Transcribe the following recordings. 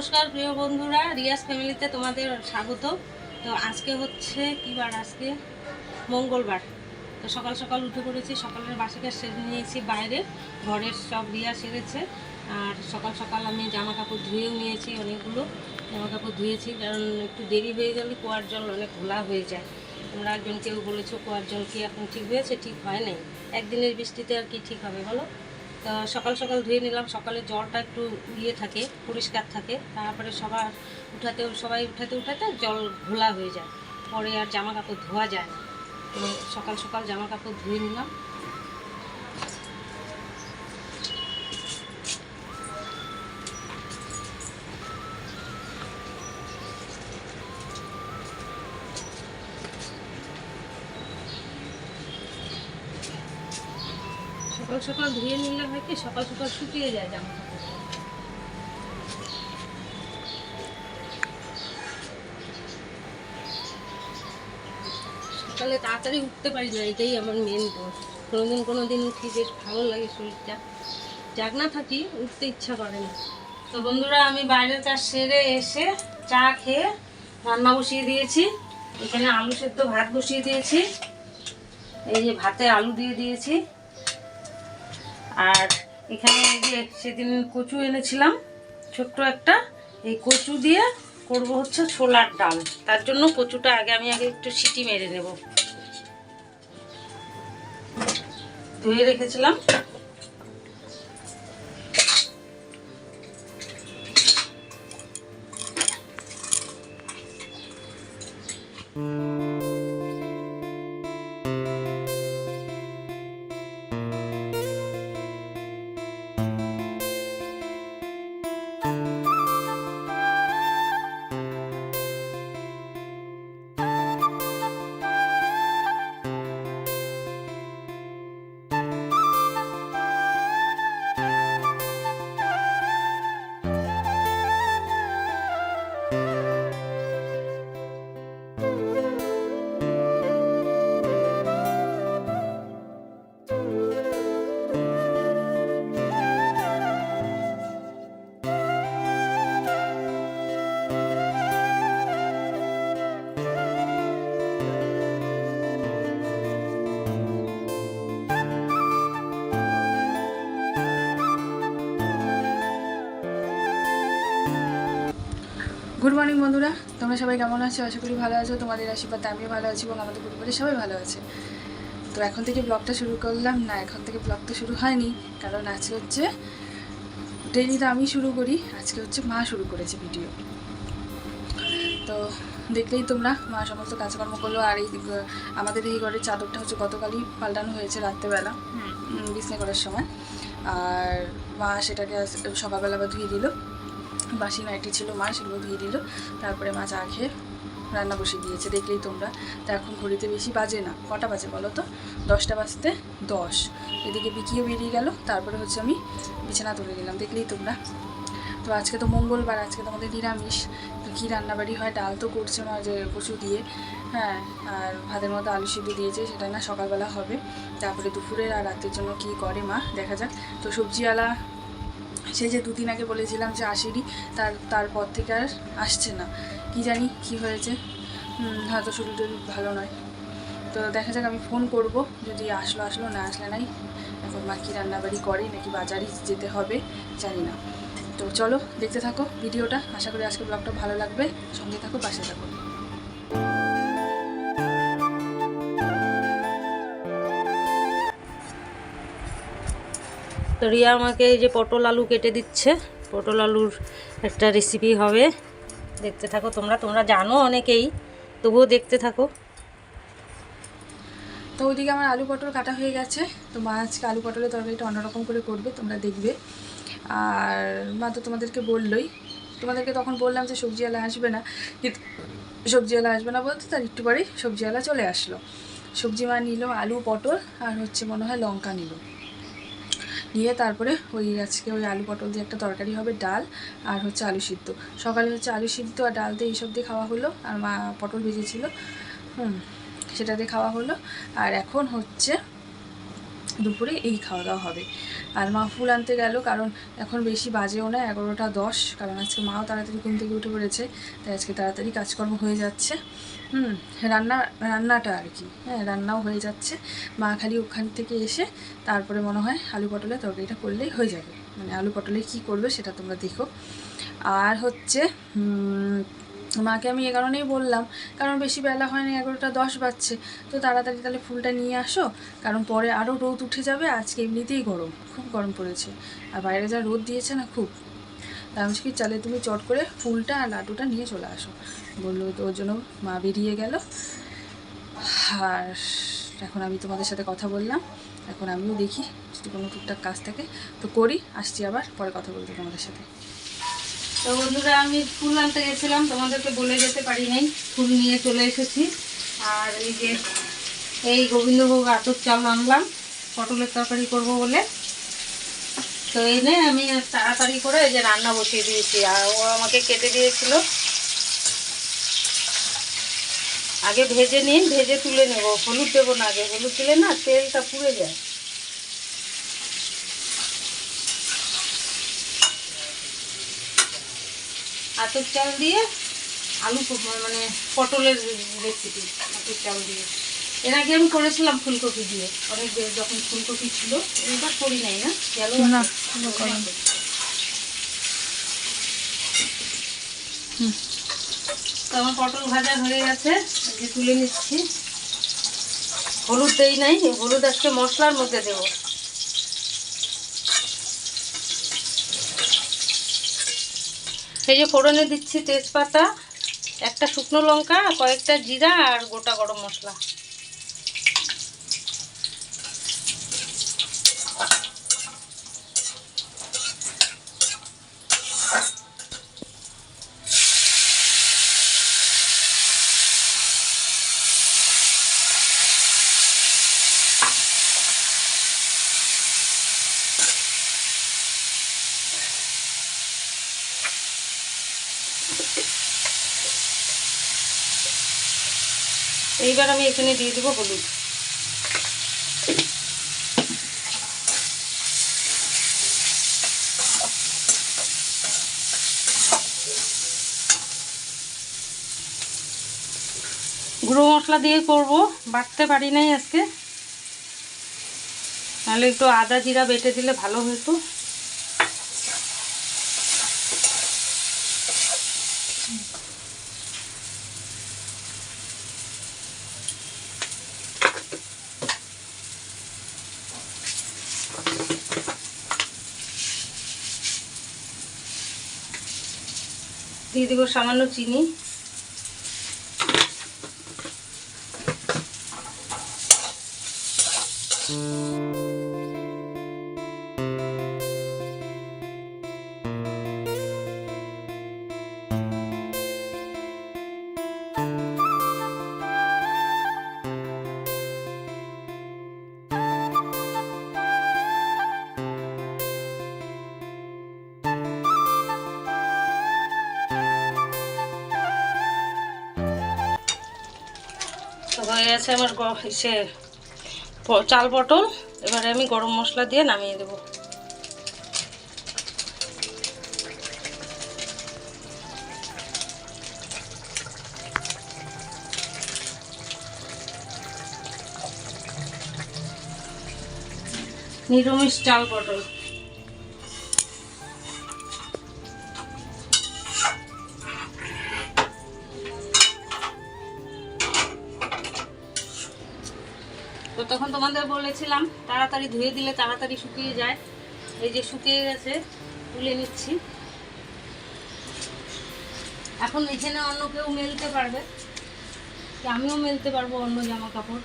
নমস্কার, প্রিয় বন্ধুরা। রিয়াজ ফ্যামিলিতে তোমাদের স্বাগত। তো আজকে হচ্ছে কি বার আজকে? মঙ্গলবার। তো সকাল সকাল উঠে পড়েছি, সকালের বাসিটা সেরে নিয়েছি বাইরে। ঘরের সব রিয়া সেরেছে। আর সকাল সকাল আমি জামা কাপড় ধুয়েও নিয়েছি অনেকগুলো। জামা কাপড় ধুয়েছি, কারণ একটু দেরি হয়ে গেলে কুয়ার জল অনেক ঘোলা হয়ে যায়। তোমরা একজন কেউ বলেছ কুয়ার জল কি এখন ঠিক হয়েছে? ঠিক হয় নাই। একদিনের বৃষ্টিতে আর কি ঠিক হবে বলো? সকাল সকাল ধুয়ে নিলাম। সকালে জলটা একটু ইয়ে থাকে, পরিষ্কার থাকে। তারপরে সবার উঠাতে, সবাই উঠাতে উঠাতে জল ঘোলা হয়ে যায়। পরে আর জামা কাপড় ধোয়া যায় না। তো সকাল সকাল জামা কাপড় ধুয়ে নিলাম। সকাল ধুয়ে নিলে হয় কি, সকাল সকাল শুকিয়ে যায় জামা সকালে তাড়াতাড়ি উঠতে পারি না, এটাই আমার মেন দোষ। কোনোদিন কোনো দিন উঠি বেশ ভালো লাগে শরীরটা। জাগ না থাকি, উঠতে ইচ্ছা করে না। তো বন্ধুরা, আমি বাইরের কাজ সেরে এসে চা খেয়ে রান্না বসিয়ে দিয়েছি। এখানে আলু সেদ্ধ ভাত বসিয়ে দিয়েছি। এই যে ভাতে আলু দিয়ে দিয়েছি। আর এখানে এই যে সেদিন কচু এনেছিলাম, ছোট্ট একটা, এই কচু দিয়ে করব হচ্ছে ছোলার ডাল। তার জন্য কচুটা আগে আমি আগে একটু সিটি মেরে নেব। ধুয়ে রেখেছিলাম। গুড মর্নিং বন্ধুরা। তোমরা সবাই কেমন আছো? আশা করি ভালো আছো। তোমাদের আশীর্বাদ আমিও ভালো আছি এবং আমাদের পরিবারের সবাই ভালো আছে। তো এখন থেকে ব্লগটা শুরু করলাম। না, এখন থেকে ব্লগটা শুরু হয়নি, কারণ আজকে হচ্ছে ডেলি তো আমি শুরু করি। আজকে হচ্ছে মা শুরু করেছে ভিডিও তো দেখলেই তোমরা, মা সমস্ত কাজকর্ম করল। আর এই, আমাদের এই ঘরের চাদরটা হচ্ছে গতকালই পাল্টানো হয়েছে রাত্রেবেলা বিছনা করার সময়। আর মা সেটাকে সকালবেলা আবার ধুয়ে দিল। বাসি নাইটি ছিল মা, সেগুলো ধুয়ে দিল। তারপরে মা চা খেয়ে রান্না বসিয়ে দিয়েছে, দেখলেই তোমরা। তা এখন ঘড়িতে বেশি বাজে না, কটা বাজে বলো তো? দশটা বাজতে দশ। এদিকে বিকিও বেরিয়ে গেল, তারপরে হচ্ছে আমি বিছানা তুলে দিলাম দেখলেই তোমরা। তো আজকে তো মঙ্গলবার, আজকে তো আমাদের নিরামিষ। তো কী রান্নাবাড়ি হয়? ডাল তো করছে মা, যে কচু দিয়ে। হ্যাঁ আর ভাতের মতো আলু সিদ্ধ দিয়েছে, সেটা না সকালবেলা হবে। তারপরে দুপুরের আর রাতের জন্য কী করে মা? দেখা যাক। তো সবজিওয়ালা সে যে দুদিন আগে বলেছিলাম যে আসেনি, তার, তারপর থেকে আর আসছে না। কি জানি কি হয়েছে। হয়তো শরীর ভালো নয়। তো দেখা যাক আমি ফোন করব, যদি আসলো আসলো, না আসলে নাই। এখন মা কী রান্নাবাড়ি করে, নাকি বাজারই যেতে হবে, জানি না। তো চলো, দেখতে থাকো ভিডিওটা। আশা করি আজকে ব্লগটা ভালো লাগবে। সঙ্গে থাকো, পাশে থাকো। তো রিয়া আমাকে এই যে পটল আলু কেটে দিচ্ছে। পটল আলুর একটা রেসিপি হবে। দেখতে থাকো তোমরা তোমরা জানো অনেকেই, তবুও দেখতে থাকো। তো ওইদিকে আমার আলু পটল কাটা হয়ে গেছে। তো মা আজকে আলু পটলের তরকারিটা অন্যরকম করে করবে, তোমরা দেখবে। আর মা তো তোমাদেরকে বললোই, তোমাদেরকে তখন বললাম যে সবজিওয়ালা আসবে না। কিন্তু সবজিওয়ালা আসবে না বলতে তার একটু পরেই সবজিওয়ালা চলে আসলো। সবজি মা নিল আলু, পটল, আর হচ্ছে মনে হয় লঙ্কা নিল। নিয়ে তারপরে ওই আজকে ওই আলু পটল দিয়ে একটা তরকারি হবে, ডাল আর হচ্ছে আলু সিদ্ধ। সকালে হচ্ছে আলু সিদ্ধ আর ডাল দিয়ে এইসব দিয়ে খাওয়া হলো আর মা পটল ভেজেছিল, হুম, সেটা দিয়ে খাওয়া হলো। আর এখন হচ্ছে দুপুরে এই খাওয়া দাওয়া হবে। আর মা ফুল আনতে গেল কারণ এখন বেশি বাজেও না, এগারোটা দশ, কারণ আজকে মাও তাড়াতাড়ি ঘুম থেকে উঠে পড়েছে, তাই আজকে তাড়াতাড়ি কাজকর্ম হয়ে যাচ্ছে। হুম, রান্না, রান্নাটা আর কি হ্যাঁ রান্নাও হয়ে যাচ্ছে। মা খালি ওখান থেকে এসে তারপরে মনে হয় আলু পটলের তরকারিটা করলেই হয়ে যাবে। মানে আলু পটলে কী করবে সেটা তোমরা দেখো। আর হচ্ছে মাকে আমি এ কারণেই বললাম, কারণ বেশি বেলা হয়নি, এগারোটা দশ বাজছে। তো তাড়াতাড়ি তাহলে ফুলটা নিয়ে আসো, কারণ পরে আরও রোদ উঠে যাবে, আজকে এমনিতেই গরম, খুব গরম পড়েছে। আর বাইরে যা রোদ দিয়েছে না খুব। আমি কি, চালে তুমি চট করে ফুলটা আর লাড্ডুটা নিয়ে চলে আসো। বলল, তো ওর জন্য মা বেরিয়ে গেল। আর এখন আমি তোমাদের সাথে কথা বললাম। এখন আমিও দেখি যদি কোনো টুকটাক কাজ থাকে। তো করি, আসছি আবার, পরে কথা বলতে তোমাদের সাথে। তো বন্ধুরা, আমি ফুল আনতে গেছিলাম, তোমাদেরকে বলে যেতে পারি নাই ফুল নিয়ে চলে এসেছি। আর এই যে, এই গোবিন্দভোগ আতর চাল আনলাম, পটলের তরকারি করব বলে। তো এনে আমি তাড়াতাড়ি করে এই যে রান্না বসিয়ে দিয়েছি, আর ও আমাকে কেটে দিয়েছিল। আগে ভেজে নিন, ভেজে তুলে নেব। হলুদ দেবো না আগে, হলুদ দিলে না তেলটা পুড়ে যায়। আতর চাল দিয়ে আলু মানে পটলের রেসিপি আতর চাল দিয়ে। এর আগে আমি করেছিলাম ফুলকপি দিয়ে। অনেক যখন ফুলকপি ছিল এবার করি নাই না গেল না। তো আমার পটল ভাজা হয়ে গেছে তুলে নিচ্ছি। হলুদ দেই নাই হলুদ আজকে মশলার মধ্যে দেবো। এই যে ফোড়নে দিচ্ছি তেজপাতা একটা শুকনো লঙ্কা কয়েকটা জিরা আর গোটা গরম মশলা। এইবার আমি এখানে দিয়ে দেবো হলুদ। গুঁড়ো মশলা দিয়ে করব, বাটতে পারি নাই আজকে। তাহলে একটু আদা জিরা বেটে দিলে ভালো হতো। দিয়ে দেবো সামান্য চিনি। হয়ে গেছে আমার ইসে চাল পটল। এবারে আমি গরম মশলা দিয়ে নামিয়ে দেবো। নিরামিষ চাল পটল। তো তখন তোমাদের বলেছিলাম, তাড়াতাড়ি ধুয়ে দিলে তাড়াতাড়ি শুকিয়ে যায়। এই যে শুকিয়ে গেছে, তুলে নিচ্ছি। এখন এখানে অন্য কেউ মেলতে পারবে। আমিও মেলতে পারব অন্য জামা কাপড়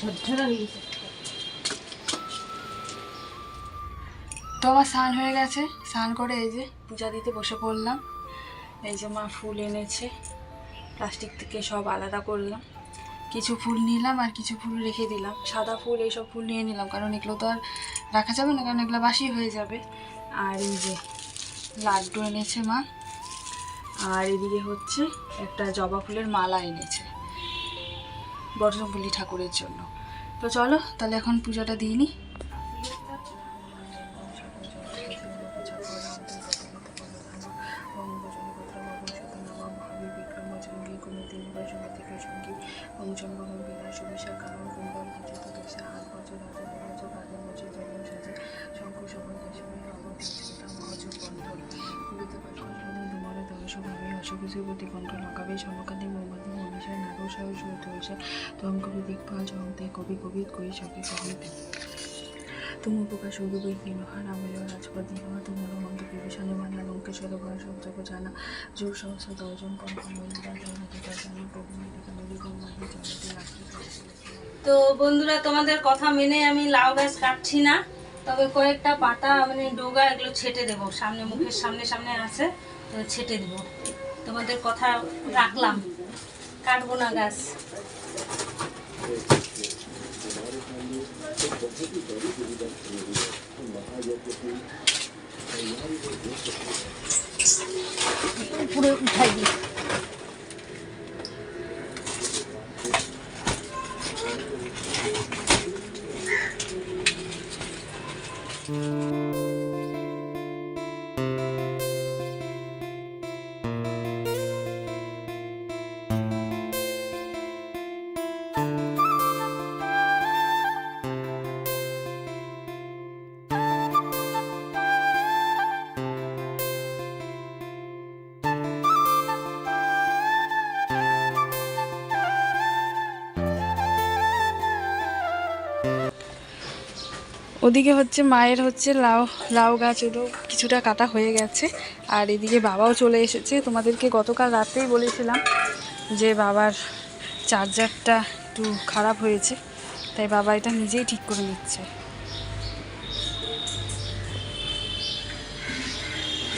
ঝরঝরা হয়ে গেছে। তো আমার স্নান হয়ে গেছে। স্নান করে এই যে পূজা দিতে বসে পড়লাম। এই যে মা ফুল এনেছে। প্লাস্টিক থেকে সব আলাদা করলাম। কিছু ফুল নিলাম আর কিছু ফুল রেখে দিলাম। সাদা ফুল এইসব ফুল নিয়ে নিলাম। কারণ এগুলো তো আর রাখা যাবে না, কারণ এগুলো বাসি হয়ে যাবে। আর এই যে লাড্ডু এনেছে মা। আর এদিকে হচ্ছে একটা জবা ফুলের মালা এনেছে। বজরঙ্গলি ঠাকুরের জন্য। তো চলো, তাহলে এখন পুজোটা দিয়ে নিই কবি কবি কই সবে কবি তুম প্রকাশ উরুবে কিনহার আময় রাজপতি হওয়া তোমার মন্দ বিভীষণে মানা লঙ্কেশ্বর জানা। যোগ সহস্র দর্জন কঙ্ক মহিলা জানা প্রভু তো বন্ধুরা, তোমাদের কথা মেনে আমি লাউ গাছ কাটছি না, তবে কয়েকটা পাতা মানে ডোগা এগুলো ছেটে দেব। সামনে মুখের সামনে সামনে আছে, তো ছেটে দেব। তোমাদের কথা রাখলাম। কাটবো না গাছ। পুরো উঠাই দিই। Mm-hmm. ওদিকে হচ্ছে মায়ের হচ্ছে লাউ লাউ গাছ ওরও কিছুটা কাটা হয়ে গেছে। আর এদিকে বাবাও চলে এসেছে। তোমাদেরকে গতকাল রাতেই বলেছিলাম যে বাবার চার্জারটা একটু খারাপ হয়েছে তাই বাবা এটা নিজেই ঠিক করে নিচ্ছে।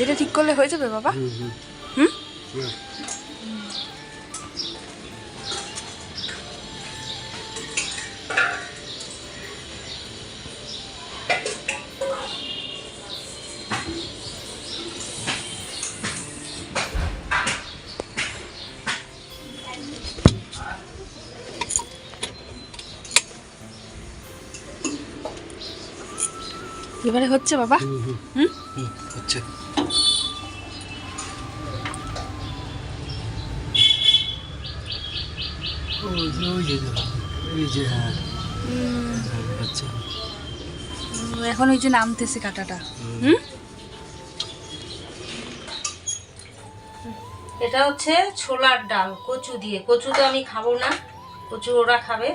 এটা ঠিক করলে হয়ে যাবে বাবা? হুম এবারে হচ্ছে বাবা? হুম উম, এখন ওই যে নামতেছে কাটাটা। হুম? এটা হচ্ছে ছোলার ডাল কচু দিয়ে। কচু তো আমি খাব না। কচু ওরা খাবে।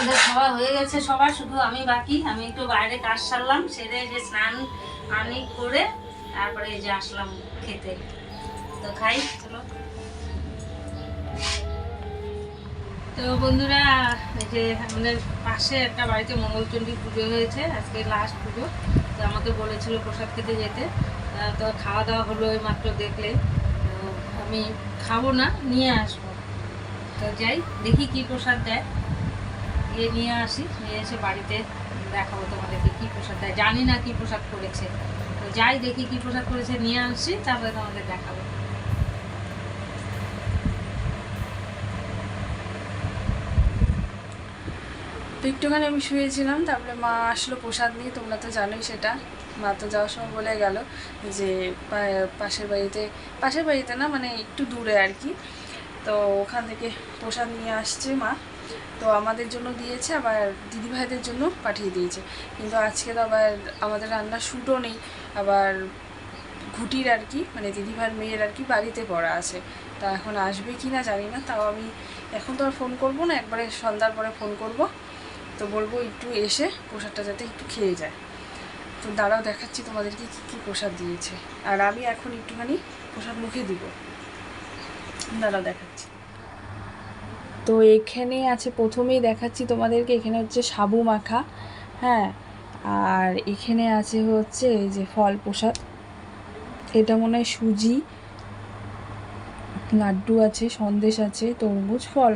ওদের খাওয়া হয়ে গেছে সবার, শুধু আমি বাকি। আমি একটু বাইরে কাজ সারলাম, সেরে যে স্নান পানি করে তারপরে যে আসলাম খেতে। তো খাই, চলো। তো বন্ধুরা যে আমাদের পাশে একটা বাড়িতে মঙ্গলচণ্ডী পুজো হয়েছে, আজকে লাস্ট পুজো। তো আমাকে বলেছিল প্রসাদ খেতে যেতে। তো খাওয়া দাওয়া হলো এই মাত্র দেখলে আমি খাব না, নিয়ে আসব। তো যাই, দেখি কি প্রসাদ দেয়। গিয়ে নিয়ে আসি, নিয়ে এসে বাড়িতে দেখাবো তোমাদেরকে কী প্রসাদ দেয়। জানি না কী প্রসাদ করেছে। তো যাই দেখি কী প্রসাদ করেছে, নিয়ে আসছি তারপরে তোমাদের দেখাবো। তো একটুখানি আমি শুয়েছিলাম, তারপরে মা আসলো প্রসাদ নিয়ে, তোমরা তো জানোই সেটা। মা তো যাওয়ার সময় বলে গেল যে পাশের বাড়িতে পাশের বাড়িতে না মানে একটু দূরে আর কি। তো ওখান থেকে প্রসাদ নিয়ে আসছে মা। তো আমাদের জন্য দিয়েছে, আবার দিদিভাইদের জন্য পাঠিয়ে দিয়েছে। কিন্তু আজকে তো আবার আমাদের রান্নার শ্যুটও নেই, আবার ঘুটির আর কি মানে দিদিভাইয়ের মেয়ের আর কি বাড়িতে পড়া আছে। তা এখন আসবে কি না জানি না, তাও আমি এখন তো আর ফোন করব না, একবারে সন্ধ্যার পরে ফোন করব। তো বলব একটু এসে প্রসাদটা যাতে একটু খেয়ে যায়। তো দাঁড়াও দেখাচ্ছি তোমাদেরকে কী কী প্রসাদ দিয়েছে। আর আমি এখন একটুখানি প্রসাদ মুখে দিব। দাঁড়াও দেখাচ্ছি। তো এখানে আছে, প্রথমেই দেখাচ্ছি তোমাদেরকে, এখানে হচ্ছে সাবু মাখা হ্যাঁ? আর এখানে আছে হচ্ছে এই যে ফল প্রসাদ, এটা মনে হয় সুজি, লাড্ডু আছে, সন্দেশ আছে, তরমুজ, ফল,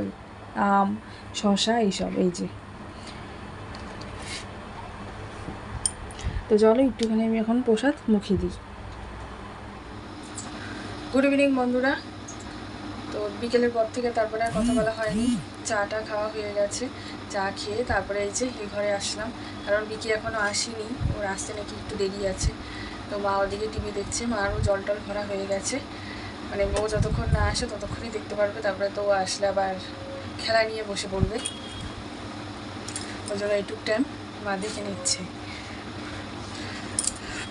আম শশা এইসব, এই যে। তো চলো একটুখানি আমি এখন প্রসাদ মুখে দিই। গুড ইভিনিং বন্ধুরা। তো বিকেলের পর থেকে তারপরে আর কথা বলা হয়নি। চাটা খাওয়া হয়ে গেছে। চা খেয়ে তারপরে এই যে এই ঘরে আসলাম। কারণ বিকি এখনও আসেনি। ওর আসতে নাকি একটু দেরি আছে। তো মা ওদিকে টিভি দেখছে। মারও জল টল ভরা হয়ে গেছে। মানে ও যতক্ষণ না আসে ততক্ষণই দেখতে পারবে। তারপরে তো ও আসলে আবার খেলা নিয়ে বসে পড়বে। ওই জন্য এইটুক টাইম মা দেখে নিচ্ছে।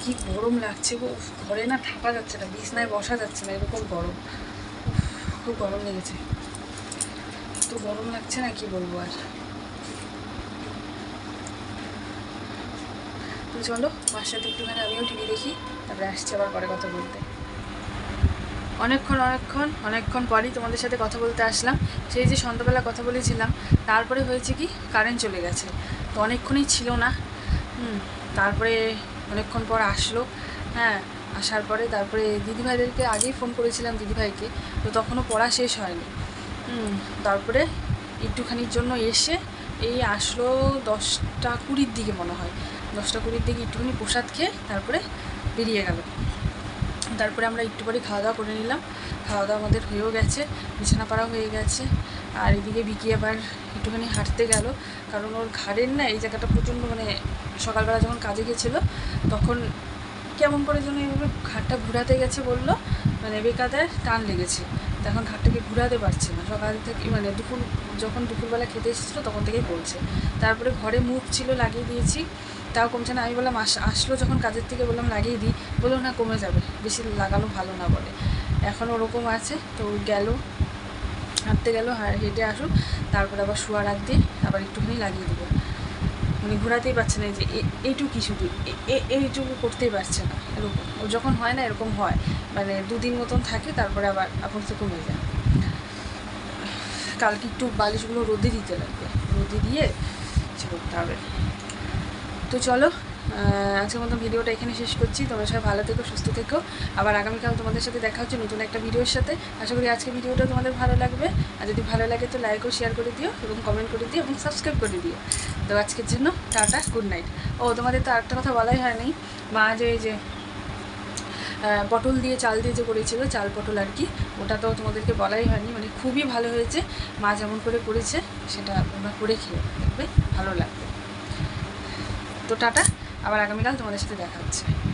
কি গরম লাগছে গো। ঘরে না থাকা যাচ্ছে না। বিছনায় বসা যাচ্ছে না। এরকম গরম। খুব গরম লেগেছে। তো গরম লাগছে না কি বলব আর? তো চলো মার সাথে একটুখানি আমিও টিভি দেখি তারপরে আসছি আবার পরে কথা বলতে। অনেকক্ষণ অনেকক্ষণ অনেকক্ষণ পরই তোমাদের সাথে কথা বলতে আসলাম। সেই যে সন্ধ্যাবেলা কথা বলেছিলাম তারপরে হয়েছে কি কারেন্ট চলে গেছে। তো অনেকক্ষণই ছিল না। হুম, তারপরে অনেকক্ষণ পর আসলো। হ্যাঁ আসার পরে তারপরে দিদিভাইদেরকে আগেই ফোন করেছিলাম দিদিভাইকে, তো তখনও পড়া শেষ হয়নি। তারপরে একটুখানির জন্য এসে এই আসলো দশটা কুড়ির দিকে মনে হয়। দশটা কুড়ির দিকে একটুখানি প্রসাদ খেয়ে তারপরে বেরিয়ে গেল। তারপরে আমরা একটু পরে খাওয়া দাওয়া করে নিলাম। খাওয়া দাওয়া আমাদের হয়েও গেছে বিছানা পাড়া হয়ে গেছে। আর এদিকে বিকি আবার একটুখানি হাঁটতে গেল, কারণ ওর ঘাড়ের না এই জায়গাটা প্রচণ্ড মানে সকালবেলা যখন কাজে গেছিল, তখন কেমন করে যেন এইভাবে ঘাটটা ঘুরাতে গেছে বলল মানে বেকাদের টান লেগেছে তো এখন ঘাটটাকে ঘুরাতে পারছে না সকাল থেকে মানে দুপুর যখন দুপুরবেলা খেতে এসেছিল তখন থেকেই বলছে তারপরে ঘরে মুখ ছিল লাগিয়ে দিয়েছি তাও কমছে না আমি বললাম আস আসলো যখন কাজের থেকে বললাম লাগিয়ে দিই বলল না কমে যাবে বেশি লাগানো ভালো না বলে এখন ওরকম আছে তো গেল হাঁটতে গেল হেঁটে আসুক তারপরে আবার শোয়ার আগ দিয়ে আবার একটুখানি লাগিয়ে দেবো মানে ঘোরাতেই পারছে না যে এইটুকু শুধু এইটুকু করতেই পারছে না, এরকম। ও যখন হয় না, এরকম হয়। মানে দুদিন মতন থাকে, তারপরে আবার আপন থেকে কমে যায়। কালকে একটু বালিশগুলো রোদে দিতে লাগবে। রোদে দিয়ে করতে হবে। তো চলো আজকের মতো ভিডিওটা এখানে শেষ করছি। তোমরা সবাই ভালো থেকো, সুস্থ থেকো। আবার আগামীকাল তোমাদের সাথে দেখা হচ্ছে নতুন একটা ভিডিওর সাথে। আশা করি আজকে ভিডিওটা তোমাদের ভালো লাগবে। আর যদি ভালো লাগে তো লাইক ও শেয়ার করে দিও এবং কমেন্ট করে দিও এবং সাবস্ক্রাইব করে দিও। তো আজকের জন্য টাটা গুড নাইট ও, তোমাদের তো আরেকটা কথা বলাই হয়নি। মা যে এই যে পটল দিয়ে চাল দিয়ে যে করেছিল, চাল পটল আর কি, ওটা তো তোমাদেরকে বলাই হয়নি। মানে খুবই ভালো হয়েছে। মা যেমন করে করেছে, সেটা তোমরা করে খেয়ে দেখবে, ভালো লাগবে। তো টাটা। আবার আগামীকাল তোমাদের সাথে দেখা হচ্ছে।